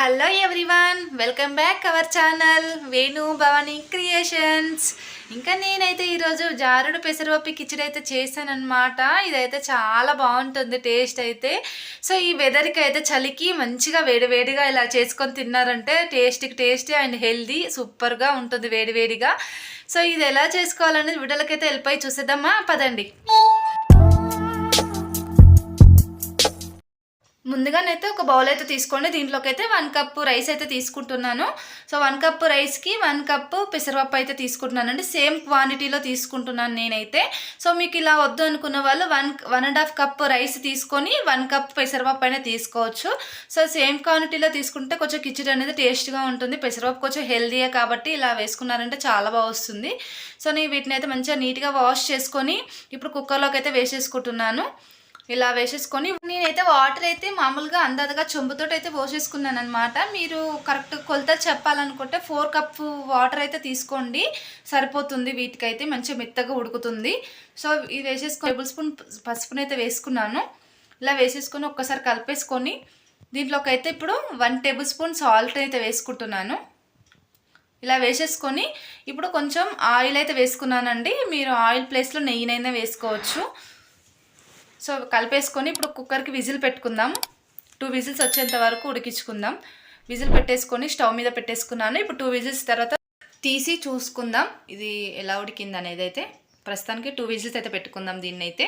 Hello everyone welcome back our channel Venu Bhavani creations ఇంకా నేనైతే ఈరోజు జారుడు పెసరపప్పు కిచిడి అయితే చేశానమాట ఇదైతే చాలా బాగుంటుంది టేస్ట్ అయితే. సో ఈ వెదర్కి అయితే చలికి మంచిగా వేడివేడిగా ఇలా చేసుకొని తిన్నారంటే టేస్ట్కి టేస్టీ అండ్ హెల్దీ సూపర్గా ఉంటుంది వేడివేడిగా సో ఇది ఎలా చేసుకోవాలనేది వీడియోలకైతే వెళ్ళిపోయి చూసేద్దామా? పదండి. ముందుగానైతే ఒక బౌల్ అయితే తీసుకోండి. దీంట్లోకి అయితే వన్ కప్పు రైస్ అయితే తీసుకుంటున్నాను. సో వన్ కప్పు రైస్కి వన్ కప్పు పెసరపప్పు అయితే తీసుకుంటున్నానండి. సేమ్ క్వాంటిటీలో తీసుకుంటున్నాను నేనైతే. సో మీకు ఇలా వద్దు అనుకున్న వాళ్ళు one one and half cup rice తీసుకొని వన్ కప్ పెసరపప్పు అయినా తీసుకోవచ్చు. సో సేమ్ క్వాంటిటీలో తీసుకుంటే కొంచెం కిచిడి అనేది టేస్ట్గా ఉంటుంది. పెసరపప్పు కొంచెం హెల్దీయే కాబట్టి ఇలా వేసుకున్నారంటే చాలా బాగా వస్తుంది. సో నేను వీటిని అయితే మంచిగా నీట్గా వాష్ చేసుకొని ఇప్పుడు కుక్కర్లోకి అయితే వేసేసుకుంటున్నాను. ఇలా వేసేసుకొని నేనైతే వాటర్ అయితే మామూలుగా అందాదగా చెంబుతో అయితే పోసేసుకున్నాను అనమాట మీరు కరెక్ట్ కొలత చెప్పాలనుకుంటే ఫోర్ కప్ వాటర్ అయితే తీసుకోండి. సరిపోతుంది వీటికైతే మంచిగా మెత్తగా ఉడుకుతుంది. సో ఇది వేసేసుకొని టేబుల్ స్పూన్ పసుపుని అయితే వేసుకున్నాను. ఇలా వేసేసుకొని ఒక్కసారి కలిపేసుకొని దీంట్లోకి అయితే ఇప్పుడు వన్ టేబుల్ స్పూన్ సాల్ట్ అయితే వేసుకుంటున్నాను. ఇలా వేసేసుకొని ఇప్పుడు కొంచెం ఆయిల్ అయితే వేసుకున్నానండి. మీరు ఆయిల్ ప్లేస్లో నెయ్యినైనా వేసుకోవచ్చు. సో కలిపేసుకొని ఇప్పుడు కుక్కర్కి విజిల్ పెట్టుకుందాం. టూ విజిల్స్ వచ్చేంత వరకు ఉడికించుకుందాం. విజిల్ పెట్టేసుకొని స్టవ్ మీద పెట్టేసుకున్నాను. ఇప్పుడు టూ విజిల్స్ తర్వాత తీసి చూసుకుందాం. ఇది ఎలా ఉడికింది అనేది అయితే. ప్రస్తుతానికి టూ విజిల్స్ అయితే పెట్టుకుందాం దీన్ని అయితే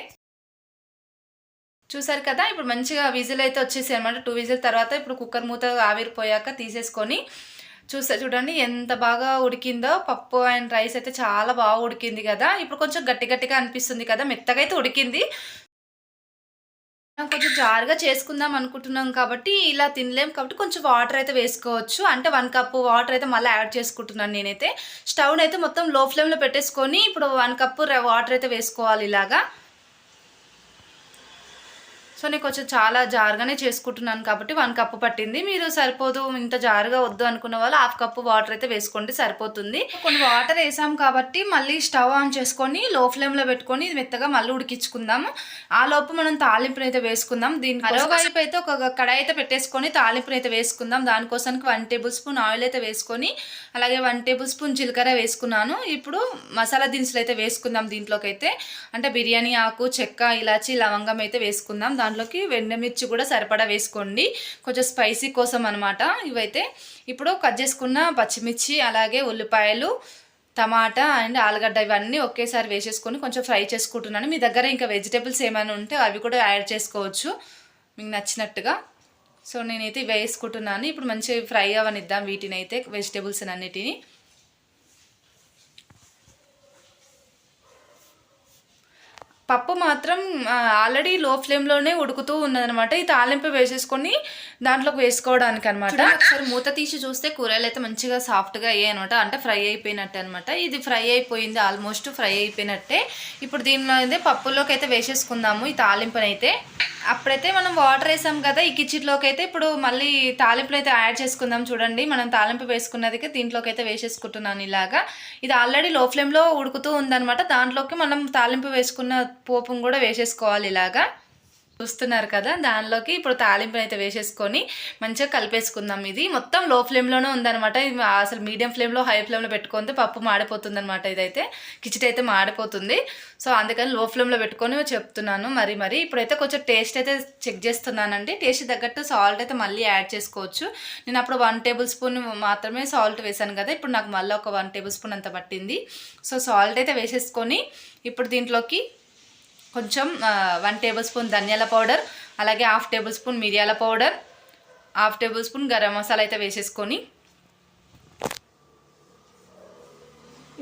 చూసారు కదా? ఇప్పుడు మంచిగా విజిల్ అయితే వచ్చేసి అనమాట టూ విజిల్ తర్వాత ఇప్పుడు కుక్కర్ మూత ఆవిరిపోయాక తీసేసుకొని చూస్తే చూడండి ఎంత బాగా ఉడికిందో. పప్పు అండ్ రైస్ అయితే చాలా బాగా ఉడికింది కదా. ఇప్పుడు కొంచెం గట్టి గట్టిగా అనిపిస్తుంది కదా? మెత్తగా అయితే ఉడికింది. కొంచెం జారుగా చేసుకుందాం అనుకుంటున్నాం కాబట్టి ఇలా తినలేం కాబట్టి కొంచెం వాటర్ అయితే వేసుకోవచ్చు. అంటే వన్ కప్ వాటర్ అయితే మళ్ళీ యాడ్ చేసుకుంటున్నాను నేనైతే. స్టవ్ని అయితే మొత్తం లో ఫ్లేమ్లో పెట్టేసుకొని ఇప్పుడు వన్ కప్ వాటర్ అయితే వేసుకోవాలి ఇలాగా. సో నేను కొంచెం చాలా జారుగానే చేసుకుంటున్నాను కాబట్టి వన్ కప్పు పట్టింది. మీరు సరిపోదు ఇంత జారుగా వద్దు అనుకున్న వాళ్ళు హాఫ్ కప్పు వాటర్ అయితే వేసుకోండి సరిపోతుంది. కొన్ని వాటర్ వేసాం కాబట్టి మళ్ళీ స్టవ్ ఆన్ చేసుకొని లో ఫ్లేమ్లో పెట్టుకొని ఇది మెత్తగా మళ్ళీ ఉడికించుకుందాము. ఆ లోపు మనం తాలింపుని అయితే వేసుకుందాం. దీని మరో వైపు అయితే ఒక కడాయి అయితే పెట్టేసుకొని తాలింపుని అయితే వేసుకుందాం. దానికోసానికి వన్ టేబుల్ స్పూన్ ఆయిల్ అయితే వేసుకొని అలాగే వన్ టేబుల్ స్పూన్ జీలకర్ర వేసుకున్నాను. ఇప్పుడు మసాలా దినుసులు అయితే వేసుకుందాం దీంట్లోకి అయితే అంటే బిర్యానీ ఆకు చెక్క ఇలాచి లవంగం అయితే వేసుకుందాం. దాంట్లోకి వెన్నెమిర్చి కూడా సరిపడా వేసుకోండి. కొంచెం స్పైసీ కోసం అనమాట ఇవైతే ఇప్పుడు కట్ చేసుకున్న పచ్చిమిర్చి అలాగే ఉల్లిపాయలు టమాటా అండ్ ఆలుగడ్డ ఇవన్నీ ఒకేసారి వేసేసుకొని కొంచెం ఫ్రై చేసుకుంటున్నాను. మీ దగ్గర ఇంకా వెజిటేబుల్స్ ఏమైనా ఉంటే అవి కూడా యాడ్ చేసుకోవచ్చు. మీకు నచ్చినట్టుగా. సో నేనైతే వేసుకుంటున్నాను. ఇప్పుడు మంచిగా ఫ్రై అవనిద్దాం వీటిని అయితే వెజిటేబుల్స్ అన్నిటిని పప్పు మాత్రం ఆల్రెడీ లో ఫ్లేమ్లోనే ఉడుకుతూ ఉన్నదనమాట ఈ తాలింపు వేసేసుకొని దాంట్లోకి వేసుకోవడానికి అనమాట ఒకసారి మూత తీసి చూస్తే కూరలు అయితే మంచిగా సాఫ్ట్గా అయ్యాయి అనమాట అంటే ఫ్రై అయిపోయినట్టే అనమాట ఇది ఫ్రై అయిపోయింది ఆల్మోస్ట్ ఫ్రై అయిపోయినట్టే. ఇప్పుడు దీనిలో అయితే పప్పులోకి అయితే వేసేసుకుందాము ఈ తాలింపునైతే. అయితే అప్పుడైతే మనం వాటర్ వేసాం కదా ఈ కిచిట్లోకి అయితే ఇప్పుడు మళ్ళీ తాలింపులు అయితే యాడ్ చేసుకుందాం చూడండి. మనం తాలింపు వేసుకున్నది దీంట్లోకి అయితే వేసేసుకుంటున్నాను ఇలాగా. ఇది ఆల్రెడీ లో ఫ్లేమ్లో ఉడుకుతూ ఉందనమాట దాంట్లోకి మనం తాలింపు వేసుకున్న పోపును కూడా వేసేసుకోవాలి ఇలాగా. చూస్తున్నారు కదా దానిలోకి ఇప్పుడు తాలింపు అయితే వేసేసుకొని మంచిగా కలిపేసుకుందాం ఇది. మొత్తం లో ఫ్లేమ్లోనే ఉందనమాట ఇది అసలు మీడియం ఫ్లేమ్లో హై ఫ్లేమ్లో పెట్టుకుంటే పప్పు మాడిపోతుంది అనమాట ఇదైతే. కిచిడి అయితే మాడిపోతుంది. సో అందుకని లో ఫ్లేమ్లో పెట్టుకొని చెప్తున్నాను. మరి మరి ఇప్పుడైతే కొంచెం టేస్ట్ అయితే చెక్ చేస్తున్నానండి. టేస్ట్ తగ్గట్టు సాల్ట్ అయితే మళ్ళీ యాడ్ చేసుకోవచ్చు. నేను అప్పుడు వన్ టేబుల్ స్పూన్ మాత్రమే సాల్ట్ వేసాను కదా ఇప్పుడు నాకు మళ్ళీ ఒక వన్ టేబుల్ స్పూన్ అంత పట్టింది. సో సాల్ట్ అయితే వేసేసుకొని ఇప్పుడు దీంట్లోకి కొంచెం వన్ టేబుల్ స్పూన్ ధనియాల పౌడర్ అలాగే హాఫ్ టేబుల్ స్పూన్ మిరియాల powder half tablespoon garam masala అయితే వేసేసుకొని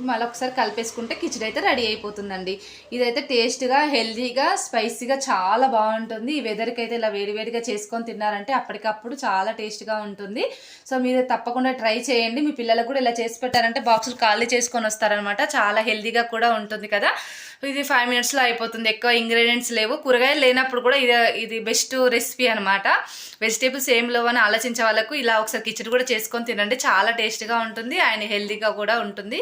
మళ్ళీ ఒకసారి కలిపేసుకుంటే కిచడి అయితే రెడీ అయిపోతుందండి. ఇదైతే టేస్ట్గా హెల్దీగా స్పైసీగా చాలా బాగుంటుంది. ఈ వెదర్కి అయితే ఇలా వేడివేడిగా చేసుకొని తిన్నారంటే అప్పటికప్పుడు చాలా టేస్ట్గా ఉంటుంది. సో మీరు తప్పకుండా ట్రై చేయండి. మీ పిల్లలకు కూడా ఇలా చేసి పెట్టారంటే బాక్సులు ఖాళీ చేసుకొని వస్తారనమాట చాలా హెల్దీగా కూడా ఉంటుంది కదా. ఇది ఫైవ్ మినిట్స్లో అయిపోతుంది. ఎక్కువ ఇంగ్రీడియంట్స్ లేవు. కూరగాయలు లేనప్పుడు కూడా ఇది ఇది బెస్ట్ రెసిపీ అనమాట వెజిటేబుల్స్ ఏం లేవు అని ఆలోచించే వాళ్ళకు ఇలా ఒకసారి కిచెన్ కూడా చేసుకొని తినండి. చాలా టేస్ట్గా ఉంటుంది. అండ్ హెల్దీగా కూడా ఉంటుంది.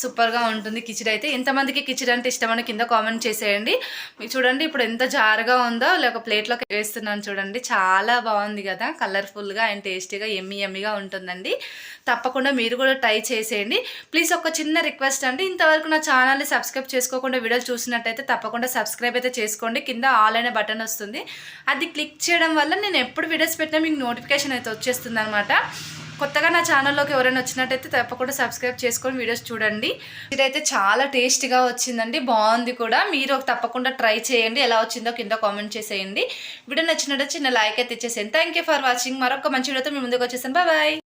సూపర్గా ఉంటుంది కిచిడి అయితే. ఎంతమందికి కిచిడి అంటే ఇష్టమని కింద కామెంట్ చేసేయండి. మీరు చూడండి ఇప్పుడు ఎంత జారుగా ఉందో లేక ప్లేట్లోకి వేస్తున్నాను చూడండి. చాలా బాగుంది కదా కలర్ఫుల్గా అండ్ టేస్టీగా ఎమ్మి ఎమ్మిగా ఉంటుందండి. తప్పకుండా మీరు కూడా ట్రై చేసేయండి. ప్లీజ్ ఒక చిన్న రిక్వెస్ట్ అండి ఇంతవరకు నా ఛానల్ని సబ్స్క్రైబ్ చేసుకోకుండా వీడియోలు చూసినట్టయితే తప్పకుండా సబ్స్క్రైబ్ అయితే చేసుకోండి. కింద ఆల్ అనే బటన్ వస్తుంది. అది క్లిక్ చేయడం వల్ల నేను ఎప్పుడు వీడియోస్ పెట్టినా మీకు నోటిఫికేషన్ అయితే వచ్చేస్తుంది అనమాట కొత్తగా నా ఛానల్లోకి ఎవరైనా వచ్చినట్టయితే తప్పకుండా సబ్స్క్రైబ్ చేసుకొని వీడియోస్ చూడండి. ఇదైతే చాలా టేస్టీగా వచ్చిందండి. బాగుంది కూడా. మీరు తప్పకుండా ట్రై చేయండి. ఎలా వచ్చిందో కింద కామెంట్ చేసేయండి. వీడియో నచ్చినట్టు చిన్న లైక్ అయితే ఇచ్చేసేయండి. థ్యాంక్ యూ ఫర్ వాచింగ్ మరొక మంచి వీడియోతో మీ ముందుకు వచ్చేసాను బాయ్